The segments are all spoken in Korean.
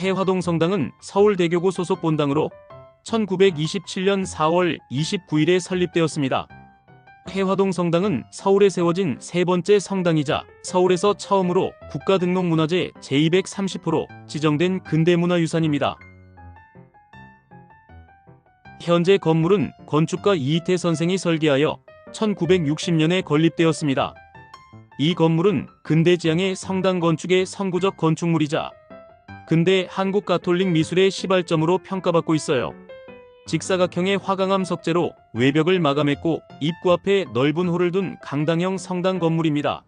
해화동 성당은 서울대교구 소속 본당으로 1927년 4월 29일에 설립되었습니다. 해화동 성당은 서울에 세워진 세 번째 성당이자 서울에서 처음으로 국가등록문화재 제230호로 지정된 근대문화유산입니다. 현재 건물은 건축가 이희태 선생이 설계하여 1960년에 건립되었습니다. 이 건물은 근대 지향의 성당 건축의 선구적 건축물이자 근대 한국 가톨릭 미술의 시발점으로 평가받고 있어요. 직사각형의 화강암 석재로 외벽을 마감했고 입구 앞에 넓은 홀을 둔 강당형 성당 건물입니다.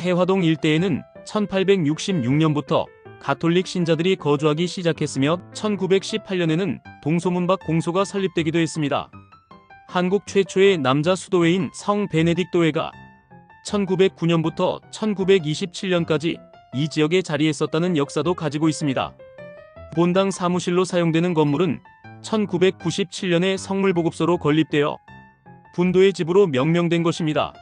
해화동 일대에는 1866년부터 가톨릭 신자들이 거주하기 시작했으며 1918년에는 동소문박 공소가 설립되기도 했습니다. 한국 최초의 남자 수도회인 성 베네딕도회가 1909년부터 1927년까지 이 지역에 자리했었다는 역사도 가지고 있습니다. 본당 사무실로 사용되는 건물은 1997년에 성물보급소로 건립되어 분도의 집으로 명명된 것입니다.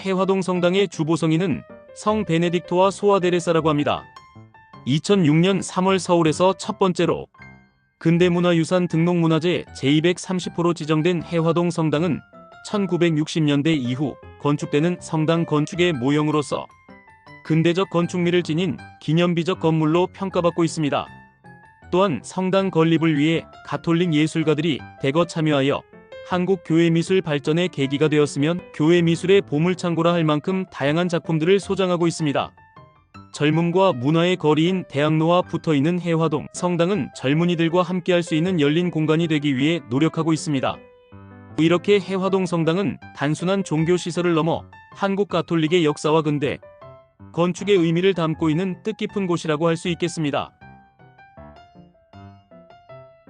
해화동 성당의 주보성인은 성 베네딕토와 소아데레사라고 합니다. 2006년 3월 서울에서 첫 번째로 근대문화유산 등록문화재 제230호로 지정된 해화동 성당은 1960년대 이후 건축되는 성당 건축의 모형으로서 근대적 건축미를 지닌 기념비적 건물로 평가받고 있습니다. 또한 성당 건립을 위해 가톨릭 예술가들이 대거 참여하여 한국 교회 미술 발전의 계기가 되었으면 교회 미술의 보물창고라 할 만큼 다양한 작품들을 소장하고 있습니다. 젊음과 문화의 거리인 대학로와 붙어 있는 해화동 성당은 젊은이들과 함께할 수 있는 열린 공간이 되기 위해 노력하고 있습니다. 이렇게 해화동 성당은 단순한 종교 시설을 넘어 한국 가톨릭의 역사와 근대 건축의 의미를 담고 있는 뜻깊은 곳이라고 할 수 있겠습니다.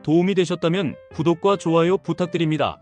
도움이 되셨다면 구독과 좋아요 부탁드립니다.